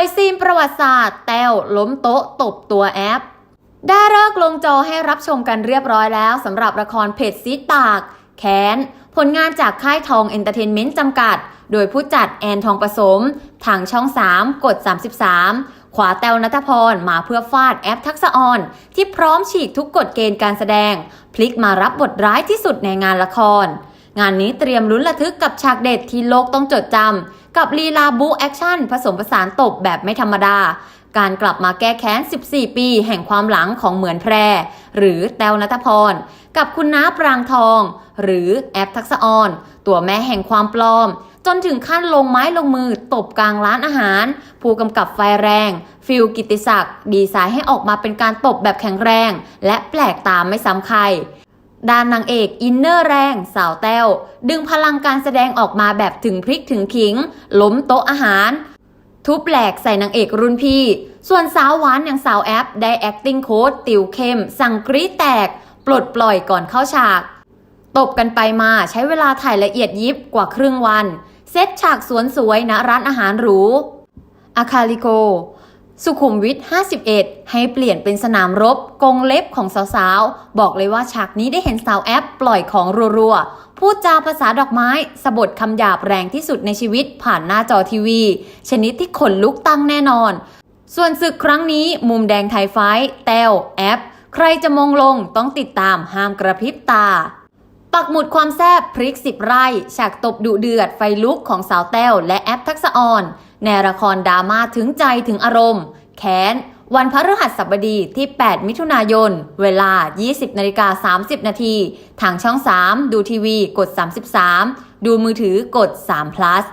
ยซีนประวัติศาสตร์ แต้วล้มโต๊ะตบตัวแอป ได้เลิกลงจอให้รับชมกันเรียบร้อยแล้วสำหรับละครเพจซีดปาก แค้น ผลงานจากค่ายทองเอนเตอร์เทนเมนต์จำกัด โดยผู้จัดแอนทองผสม ทางช่อง 3 กด 33 ขวาแต้วนัทพรมาเพื่อฟาดแอปทักษะออน ที่พร้อมฉีกทุกกฎเกณฑ์การแสดง พลิกมารับบทร้ายที่สุดในงานละคร งานนี้เตรียมลุ้นระทึกกับฉากเด็ดที่โลกต้องจดจำ กับลีลาบูแอคชั่นผสมผสานตบแบบไม่ธรรมดา การกลับมาแก้แค้น 14 ปีแห่งความหลังของเหมือนแพร หรือแต้วนัทพร กับคุณน้าปรางทอง หรือแอปทักษออน ตัวแม่แห่งความปลอม จนถึงขั้นลงไม้ลงมือตบกลางร้านอาหาร ผู้กำกับไฟแรง ฟิลกิติศักดิ์ดีไซน์ให้ออกมาเป็นการตบแบบแข็งแรง และแปลกตามไม่ซ้ำใคร ด้านนางเอกอินเนอร์แรงสาวแต้ว ดึงพลังการแสดงออกมาแบบถึงพริกถึงขิง ล้มโต๊ะอาหาร ทุบแหลกใส่นางเอกรุ่นพี่ ส่วนสาวหวานอย่างสาวแอป ได้ acting coach ติวเข้ม สั่งกรี๊ดแตก ปลดปล่อยก่อนเข้าฉาก ตบกันไปมาใช้เวลาถ่ายละเอียดยิบกว่าครึ่งวัน เซตฉากสวนสวยณร้านอาหารหรูอาคาลิโก สุขุมวิท 51 ให้เปลี่ยนเป็นสนามรบกงเล็บของสาวๆ บอกเลยว่าฉากนี้ได้เห็นสาวแอปปล่อยของรัวๆ พูดจาภาษาดอกไม้สะบดคำหยาบแรงที่สุดในชีวิตผ่านหน้าจอทีวี ชนิดที่ขนลุกตั้งแน่นอน ส่วนศึกครั้งนี้มุมแดงไทยไฟแต้วแอป ใครจะมงลงต้องติดตามห้ามกระพริบตาปักหมุดความแซบพริกสิบไร่ ฉากตบดุเดือดไฟลุกของสาวแต้วและแอปทักษะออน ในละครดราม่าถึงใจถึงอารมณ์ แค้น วันพฤหัสบดีที่ 8 มิถุนายน เวลา 20นาฬิกา30 นาทีทางช่อง 3 ดูทีวี กด 33 ดูมือถือกด3 plus